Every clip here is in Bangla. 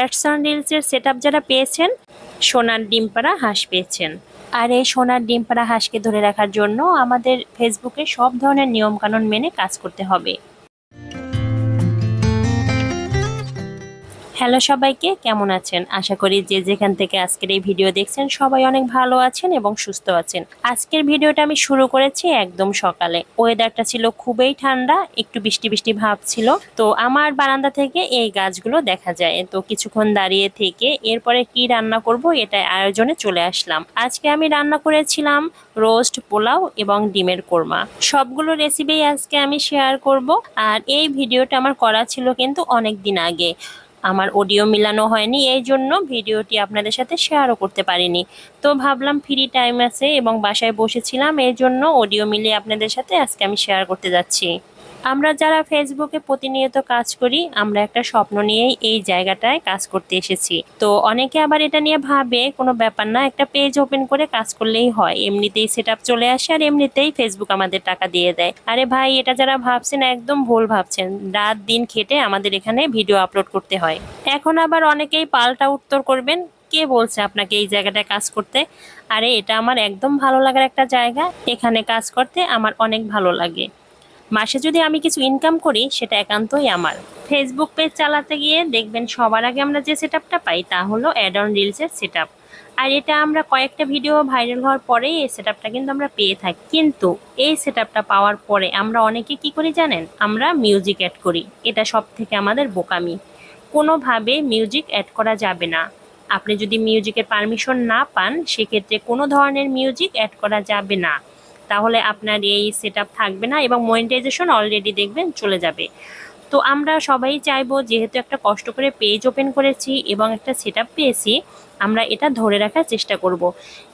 অ্যাডস অন রিলসের সেট যারা পেয়েছেন, সোনার ডিম পাড়া হাঁস পেয়েছেন। আর এই সোনার ডিম পাড়া হাঁসকে ধরে রাখার জন্য আমাদের ফেসবুকে সব ধরনের নিয়মকানুন মেনে কাজ করতে হবে। হ্যালো সবাইকে, কেমন আছেন? আশা করি যে যেখান থেকে আজকের এই ভিডিও দেখছেন সবাই অনেক ভালো আছেন এবং সুস্থ আছেন। আজকের ভিডিওটা আমি শুরু করেছি একদম সকালে। ওয়েদারটা ছিল খুবই ঠান্ডা, একটু বৃষ্টি বৃষ্টি ভাব ছিল। তো আমার বারান্দা থেকে এই গাছগুলো দেখা যায়। তো কিছুক্ষণ দাঁড়িয়ে থেকে এরপরে কি রান্না করব এটা আয়োজনে চলে আসলাম। আজকে আমি রান্না করেছিলাম রোস্ট, পোলাও এবং ডিমের কোরমা। সবগুলো রেসিপি আজকে আমি শেয়ার করব। আর এই ভিডিওটা আমার করা ছিল কিন্তু অনেক দিন আগে। আমার অডিও মিলানো হয়নি, এই জন্য ভিডিওটি আপনাদের সাথে শেয়ারও করতে পারিনি। তো ভাবলাম ফ্রি টাইম আছে এবং বাসায় বসেছিলাম, এই জন্য অডিও মিলিয়ে আপনাদের সাথে আজকে আমি শেয়ার করতে যাচ্ছি। আমরা যারা ফেসবুকে প্রতিনিয়ত কাজ করি, আমরা একটা স্বপ্ন নিয়েই এই জায়গাটায় কাজ করতে এসেছি। তো অনেকে আবার এটা নিয়ে ভাবে, কোনো ব্যাপার না, একটা পেজ ওপেন করে কাজ করলেই হয়। এমনিতেই সেট চলে আসে আর এমনিতেই ফেসবুক আমাদের টাকা দিয়ে দেয়। আরে ভাই, এটা যারা ভাবছেন, একদম ভুল ভাবছেন। রাত দিন খেটে আমাদের এখানে ভিডিও আপলোড করতে হয়। এখন আবার অনেকেই পাল্টা উত্তর করবেন, কে বলছে আপনাকে এই জায়গাটায় কাজ করতে? আরে, এটা আমার একদম ভালো লাগার একটা জায়গা। এখানে কাজ করতে আমার অনেক ভালো লাগে। মাসে যদি আমি কিছু ইনকাম করি, সেটা একান্তই আমার। ফেসবুক পেজ চালাতে গিয়ে দেখবেন সবার আগে আমরা যে সেট পাই, তা হলো অ্যাড অন রিলসের সেট আর এটা আমরা কয়েকটা ভিডিও ভাইরাল হওয়ার পরেই এই সেট কিন্তু আমরা পেয়ে থাকি। কিন্তু এই সেট পাওয়ার পরে আমরা অনেকে কি করি জানেন? আমরা মিউজিক অ্যাড করি। এটা সব থেকে আমাদের বোকামি। কোনোভাবে মিউজিক অ্যাড করা যাবে না। আপনি যদি মিউজিকের পারমিশন না পান, সেক্ষেত্রে কোনো ধরনের মিউজিক অ্যাড করা যাবে না। তাহলে আপনার এই সেট থাকবে না এবং মনিটাইজেশন অলরেডি দেখবেন চলে যাবে। তো আমরা সবাই চাইব যেহেতু একটা কষ্ট করে পেজ ওপেন করেছি এবং একটা সেট পেয়েছি, আমরা এটা ধরে রাখার চেষ্টা করব।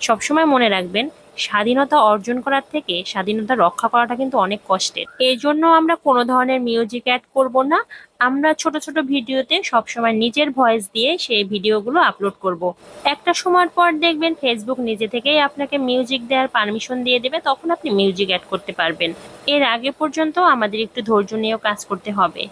সবসময় মনে রাখবেন, স্বাধীনতা অর্জন করার থেকে স্বাধীনতা রক্ষা করাটা কিন্তু অনেক কষ্টের। এই জন্য আমরা কোনো ধরনের মিউজিক অ্যাড করব না। আমরা ছোট ছোট ভিডিওতে সবসময় নিজের ভয়েস দিয়ে সেই ভিডিওগুলো আপলোড করব। একটা সময় পর দেখবেন ফেসবুক নিজে থেকেই আপনাকে মিউজিক দেওয়ার পারমিশন দিয়ে দেবে, তখন আপনি মিউজিক অ্যাড করতে পারবেন। এর আগে পর্যন্ত আমাদের একটু ধৈর্য নিয়েও কাজ করতে হবে।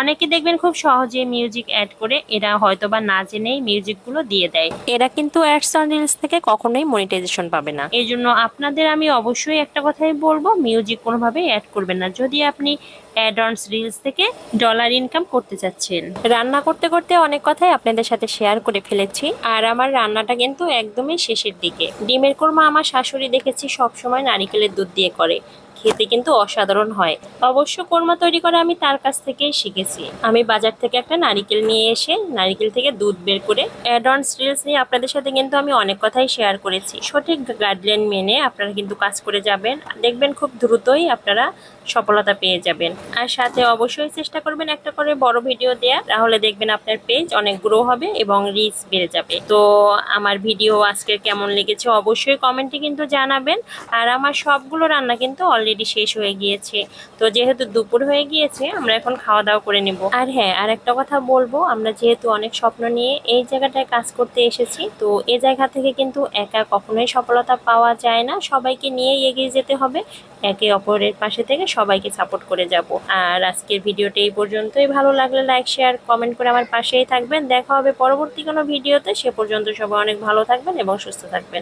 অনেকে দেখবেন খুব সহজে মিউজিক অ্যাড করে, এরা হয়তো বা না জেনেই মিউজিকগুলো দিয়ে দেয়। এরা কিন্তু অ্যাডস অন রিলস থেকে কখনোই মনিটাইজেশন পাবে না। এই জন্য আপনাদের আমি অবশ্যই একটা কথাই বলব মিউজিক কোনোভাবেই অ্যাড করবেন না। যদি আপনি অ্যাডন্স রিলস থেকে ডলার ইনকাম করতে চাচ্ছেন। রান্না করতে করতে অনেক কথাই আপনাদের সাথে শেয়ার করে ফেলেছি। আর আমার রান্নাটা কিন্তু একদমই শেষের দিকে। ডিমের কোরমা আমার শাশুড়ি দেখেছি সবসময় নারিকেলের দুধ দিয়ে করে। খেতে কিন্তু অসাধারণ হয়। অবশ্য কোরমা তৈরি করা আমি তার কাছ থেকেই শিখেছি। আমি বাজার থেকে একটা নারিকেল নিয়ে এসে নারিকেল থেকে দুধ বের করে অ্যাডন স্টিলস নিয়ে আপনাদের সাথে কিন্তু আমি অনেক কথাই শেয়ার করেছি। সঠিক গাইডলাইন মেনে আপনারা কিন্তু কাজ করে যাবেন। দেখবেন খুব দ্রুতই আপনারা সফলতা পেয়ে যাবেন। আর সাথে অবশ্যই চেষ্টা করবেন একটা করে বড় ভিডিও দেয়া তাহলে দেখবেন আপনার পেজ অনেক গ্রো হবে এবং রিচ বেড়ে যাবে। তো আমার ভিডিও আজকে কেমন লেগেছে অবশ্যই কমেন্টে কিন্তু জানাবেন। আর আমার সবগুলো রান্না কিন্তু অলরেডি শেষ হয়ে গিয়েছে। তো যেহেতু দুপুর হয়ে গিয়েছে, আমরা এখন খাওয়া দাওয়া করে নেব। আর হ্যাঁ আর একটা কথা বলব, আমরা যেহেতু অনেক স্বপ্ন নিয়ে এই জায়গাটায় কাজ করতে এসেছি, তো এই জায়গা থেকে কিন্তু একা কখনোই সফলতা পাওয়া যায় না। সবাইকে নিয়ে এগিয়ে যেতে হবে। একে অপরের পাশে থেকে সবাইকে সাপোর্ট করে যাব। আর আজকের ভিডিওটা এই পর্যন্তই। ভালো লাগলে লাইক শেয়ার কমেন্ট করে আমার পাশেই থাকবেন। দেখা হবে পরবর্তী কোনো ভিডিওতে। সে পর্যন্ত সবাই অনেক ভালো থাকবেন এবং সুস্থ থাকবেন।